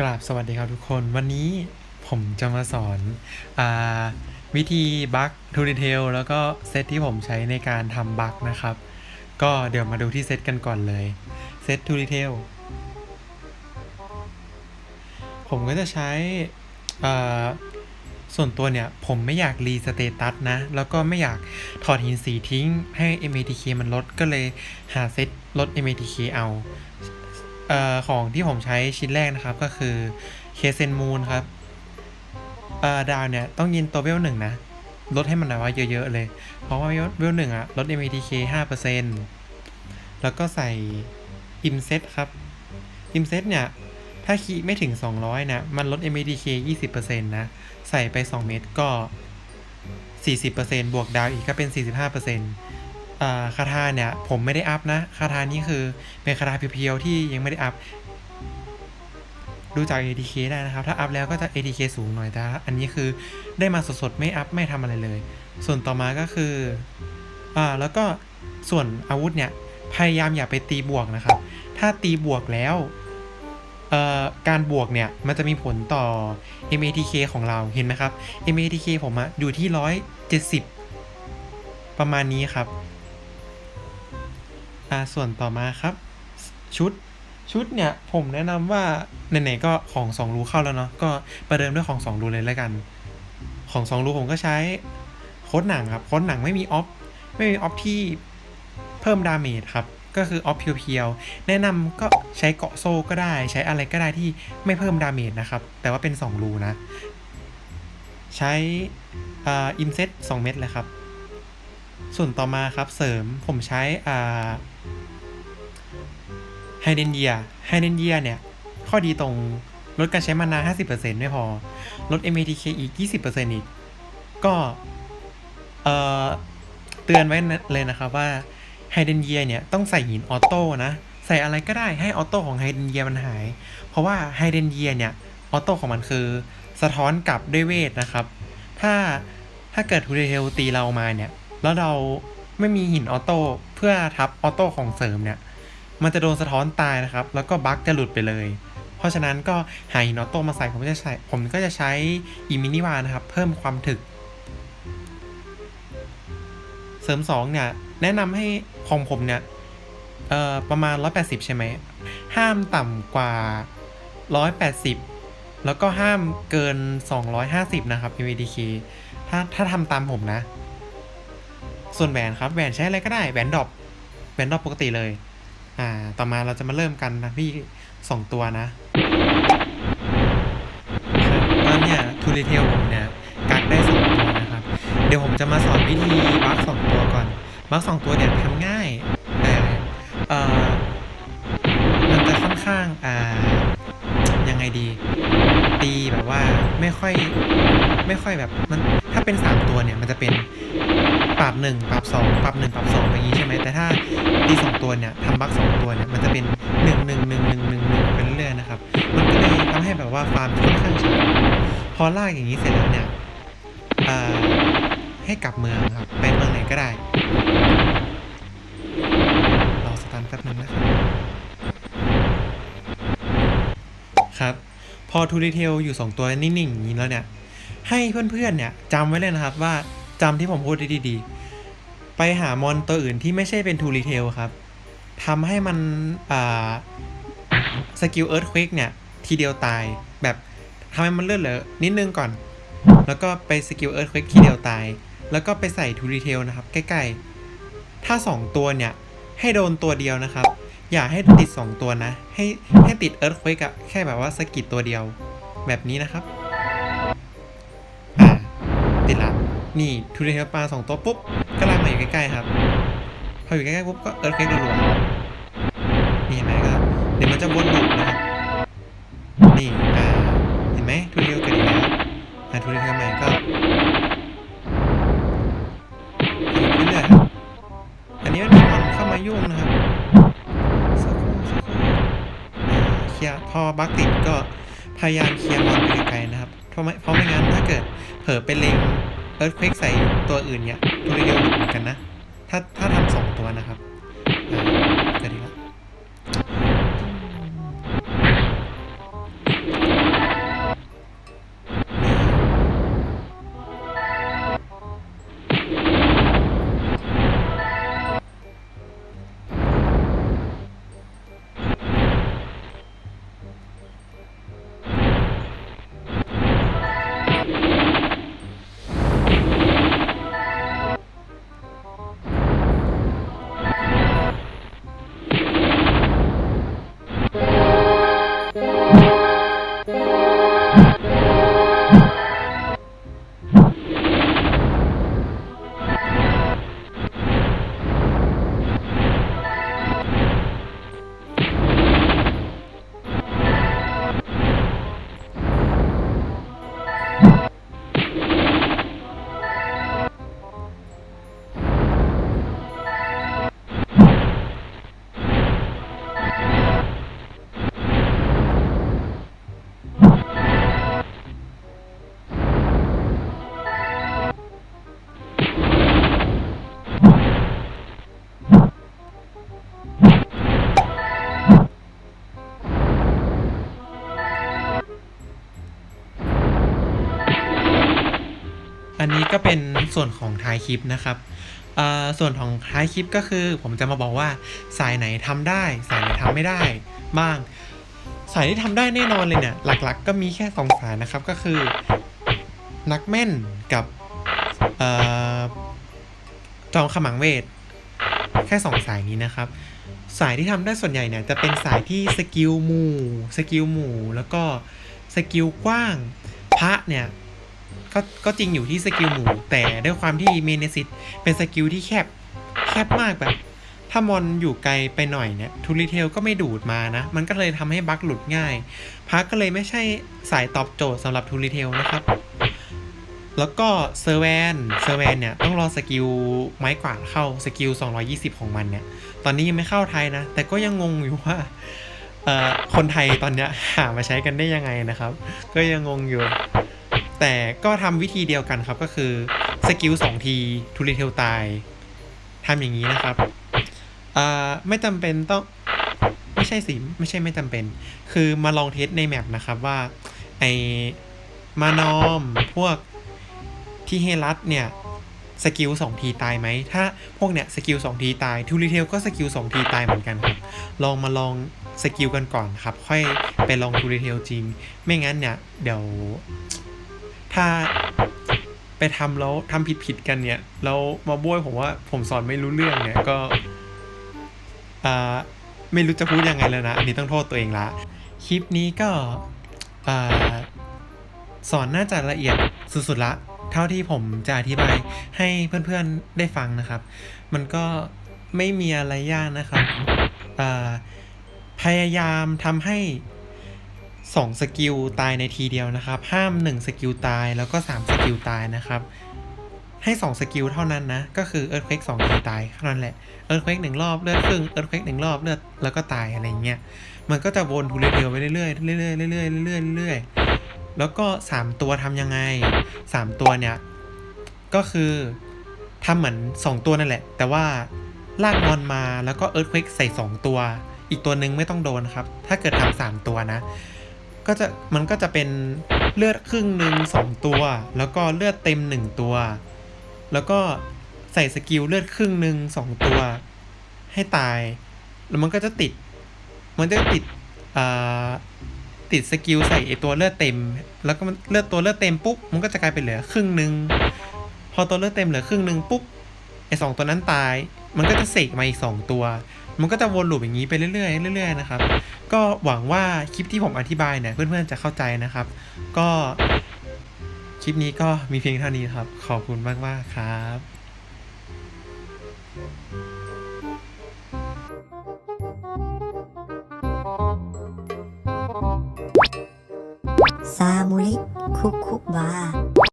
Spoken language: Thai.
กราบสวัสดีครับทุกคน วันนี้ผมจะมาสอนอาวิธีบัคทูดีเทลแล้วก็เซตที่ผมใช้ในการทำบัคนะครับ ก็เดี๋ยวมาดูที่เซตกันก่อนเลยเซตทูดีเทลผมก็จะใช้ส่วนตัวเนี่ย ผมไม่อยากรีสเตตัสนะ แล้วก็ไม่อยากถอดหินสีทิ้งให้ MATK มันลดก็เลยหาเซตลด MATK เอา ออของที่ผมใช้ชิ้นแรกนะครับก็คือเคเซนมูนครับดาวเนี่ยต้องยินตัวเวลหนึ่งนะ ลดให้มันหน่อยว่าเยอะๆเลย เพราะว่าเวลหนึ่งอะลด MATK 5%แล้วก็ใส่อิมเซตครับอิมเซตเนี่ยถ้าคีไม่ถึง 200 นะ มันลด MATK 20%นะ ใส่ไป 2 เม็ดก็ 40%บวกดาวอีกก็เป็น 45%อ่า คาถาเนี่ยผมไม่ได้อัพนะคาถานี้คือเป็นคาถาเพียวๆที่ยังไม่ได้อัพดูจาก ATK ได้นะครับ ถ้าอัพแล้วก็จะ ATK สูงหน่อยแต่อันนี้คือได้มาสดๆ ไม่อัพ ไม่ทำอะไรเลย ส่วนต่อมาก็คืออ่าแล้วก็ส่วนอาวุธเนี่ย พยายามอย่าไปตีบวกนะครับ ถ้าตีบวกแล้วเอ่อการบวกเนี่ย มันจะมีผลต่อ MATK ของเราเห็นไหมครับ MATK ผมอะอยู่ที่ 170 ประมาณนี้ครับ อ่าส่วนต่อมาครับ ชุดชุดเนี่ยผมแนะนำว่าไหนๆก็ของ2รูเข้าแล้วเนาะก็ประเดิมด้วยของ2รูเลยแล้วกัน ของ2รูผมก็ใช้โค้ดหนังครับโค้ดหนังไม่มีออฟไม่มีออฟที่เพิ่มดาเมจครับก็คือออฟเพียวๆแนะนำก็ใช้เกาะโซ่ก็ได้ ใช้อะไรก็ได้ที่ไม่เพิ่มดาเมจนะครับ แต่ว่าเป็น 2 รูนะ ใช้อ่าอิมเซต2เม็ดเลยครับ ส่วนต่อมาครับเสริมผมใช้อ่าไฮเดนเยียไฮเดนเยียเนี่ย ข้อดีตรงลดการใช้มานา 50%ไม่พอ ลด MATK อีก 20%อีก ก็เอ่อเตือนไว้เลยนะครับว่าไฮเดนเยียเนี่ย ต้องใส่หินออโต้นะ ใส่อะไรก็ได้ให้ออโต้ของไฮเดนเยียมันหาย เพราะว่าไฮเดนเยียเนี่ย ออโต้ของมันคือสะท้อนกลับด้วยเวทนะครับ ถ้าถ้าเกิดทูเทลตีเรามาเนี่ย แล้วเราไม่มีหินออโต้เพื่อทับออโต้ของเสริมเนี่ย มันจะโดนสะท้อนตายนะครับ แล้วก็บั๊กจะหลุดไปเลย เพราะฉะนั้นก็หาหินออโต้มาใส่ผมก็จะใช้ผมก็จะใช้อีมินิวานะครับ เพิ่มความถึก เสริม2เนี่ยแนะนำให้ของผมเนี่ยเอ่อประมาณ 180 ใช่ไหม ห้ามต่ำกว่า 180 แล้วก็ห้ามเกิน 250 นะครับ MVDK ถ้าถ้าทำตามผมนะ ส่วนแหวนครับแหวนใช้อะไรก็ได้แหวนดรอปแหวนดรอปปกติเลย อ่า ต่อมาเราจะมาเริ่มกันนะพี่2ตัวนะตอนเนี่ยทูริเทลผมเนี่ยกักได้2ตัวนะครับ เดี๋ยวผมจะมาสอนวิธีบัคสองตัวก่อนบัคสองตัวเนี่ยทำง่ายแต่เอ่อมันจะค่อนข้างอ่ายังไงดี ตีแบบว่าไม่ค่อย ไม่ค่อยแบบมันถ้าเป็น 3 ตัวเนี่ยมันจะเป็นปรับ1ปรับ2ปรับ1ปรับ2อย่างนี้ใช่ไหมแต่ถ้าตีสองตัวเนี่ยทำบัคสองตัวเนี่ยมันจะเป็น1 1 1 1 1 1ไปเรื่อยๆนะครับ มันก็เลยทำให้แบบว่าฟาร์มค่อนข้างช้าพอลากอย่างนี้เสร็จแล้วเนี่ยอ่าให้กลับเมืองครับไปเมืองไหนก็ได้รอสตาร์ทแป๊บนึงนะครับครับ พอทูดีเทลอยู่ 2 ตัวนิ่งๆอย่างนี้แล้วเนี่ย ให้เพื่อนๆเนี่ยจำไว้เลยนะครับว่าจำที่ผมพูดดีๆ ไปหามอนตัวอื่นที่ไม่ใช่เป็นทูดีเทลครับทำให้มันอ่าสกิลเอิร์ธควิกเนี่ย ทีเดียวตายแบบทำให้มันเลื่อนเหลือนิดนึงก่อน แล้วก็ไปสกิลเอิร์ธควิกทีเดียวตาย แล้วก็ไปใส่ทูดีเทลนะครับ ใกล้ๆ ถ้า 2 ตัวเนี่ย ให้โดนตัวเดียวนะครับ อย่าให้ติด 2 ตัวนะ ให้ให้ติดเอิร์ธควิกอะแค่แบบว่าสกิดตัวเดียว แบบนี้นะครับ นี่ทูดีเทลปลาสองตัวปุ๊บก็ลากมาอยู่ใกล้ๆครับ พออยู่ใกล้ๆปุ๊บก็เอิร์ธควิกรัวๆนี่เห็นไหมครับ เดี๋ยวมันจะวนลูปนะครับ นี่อ่าเห็นไหมทูดีเทลเกิดอีกแล้วอ่าทูดีเทลใหม่ก็เรื่อยๆครับอันนี้มันมีมอนเข้ามายุ่งนะครับสักครู่สักครู่เคลียร์พอบัคติดก็พยายามเคลียร์มอนไปไกลๆนะครับ เพราะไม่เพราะไม่งั้นถ้าเกิดเผลอไปเล็ง เอิร์ธเควกใส่ตัวอื่นเนี่ยตัวเดียวเหมือนกันนะ ถ้าถ้าทำสองตัวนะครับ อันนี้ก็เป็นส่วนของท้ายคลิปนะครับส่วนของท้ายคลิปก็คือผมจะมาบอกว่าสายไหนทำได้ สายไหนทำไม่ได้บ้าง สายที่ทำได้แน่นอนเลยเนี่ย หลักๆก็มีแค่สองสายนะครับ ก็คือนักแม่นกับออจอมขมังเวท แค่สองสายนี้นะครับ สายที่ทำได้ส่วนใหญ่เนี่ยจะเป็นสายที่สกิลหมู่สกิลหมู่ แล้วก็สกิลกว้างพระเนี่ย ก็ก็จริงอยู่ที่สกิลหมูแต่ด้วยความที่เมเนซิตเป็นสกิลที่แคบแคบมากแบบ ถ้ามอนอยู่ไกลไปหน่อยเนี่ยทูริเทลก็ไม่ดูดมานะ มันก็เลยทำให้บั๊กหลุดง่าย พักก็เลยไม่ใช่สายตอบโจทย์สำหรับทูริเทลนะครับ แล้วก็เซอร์แวนเซอร์แวนเนี่ยต้องรอสกิลไม้กวาดเข้าสกิล 220 ของมันเนี่ย ตอนนี้ยังไม่เข้าไทยนะ แต่ก็ยังงงอยู่ว่าเอ่อคนไทยตอนเนี้ยหามาใช้กันได้ยังไงนะครับ ก็ยังงงอยู่ แต่ก็ทำวิธีเดียวกันครับก็คือสกิล2ทีทูริเทลตายทำอย่างนี้นะครับไม่จำเป็นต้องไม่ใช่สิไม่ใช่ไม่จำเป็น คือมาลองเทสในแมปนะครับว่าไอมานอมพวกที่เฮลัสเนี่ยสกิลสองทีตายไหม ถ้าพวกเนี่ยสกิลสองทีตายทูริเทลก็สกิลสองทีตายเหมือนกันครับ ลองมาลองสกิลกันก่อนครับ ค่อยไปลองทูริเทลจริง ไม่งั้นเนี่ย เดี๋ยว ถ้าไปทำแล้วทำผิดผิดๆกันเนี่ยแล้วมาบ้วยผมว่าผมสอนไม่รู้เรื่องเนี่ยก็อ่าไม่รู้จะพูดยังไงแล้วนะอันนี้ต้องโทษตัวเองละคลิปนี้ก็อ่าสอนน่าจะละเอียดสุดๆละ เท่าที่ผมจะอธิบายให้เพื่อนๆได้ฟังนะครับ มันก็ไม่มีอะไรยากนะครับอ่าพยายามทำให้ สองสกิลตายในทีเดียวนะครับ ห้ามหนึ่งสกิลตายแล้วก็สามสกิลตายนะครับ ให้ 2 สกิลเท่านั้นนะ ก็คือเอิร์ธเควกสองทีตายเท่านั้นแหละเอิร์ธเควกหนึ่งรอบเลือดครึ่งเอิร์ธเควกหนึ่งรอบเลือดแล้วก็ตายอะไรเงี้ยมันก็จะวนทูเรเดียวไปเรื่อยๆเรื่อยๆเรื่อยๆเรื่อยๆเรื่อยๆแล้วก็ 3 ตัวทำยังไง 3 ตัวเนี่ยก็คือทำเหมือน 2 ตัวนั่นแหละ แต่ว่าลากมอนมาแล้วก็เอิร์ธเควกใส่ 2 ตัว อีกตัวหนึ่งไม่ต้องโดนครับ ถ้าเกิดทำสามตัวนะ ก็จะมันก็จะเป็นเลือดครึ่งหนึ่งสองตัว แล้วก็เลือดเต็มหนึ่งตัว แล้วก็ใส่สกิลเลือดครึ่งหนึ่งสองตัว ให้ตาย แล้วมันก็จะติด มันจะติดอ่าติดสกิลใส่ไอตัวเลือดเต็ม แล้วก็มันเลือดตัวเลือดเต็มปุ๊บมันก็จะกลายเป็นเหลือครึ่งหนึ่งพอตัวเลือดเต็มเหลือครึ่งหนึ่งปุ๊บไอสองตัวนั้นตาย มันก็จะเสกมาอีกสองตัว มันก็จะวนลูปอย่างนี้ไปเรื่อยๆเรื่อยๆนะครับ ก็หวังว่าคลิปที่ผมอธิบายเนี่ยเพื่อนๆจะเข้าใจนะครับ ก็คลิปนี้ก็มีเพียงเท่านี้ครับ ขอบคุณมากๆครับ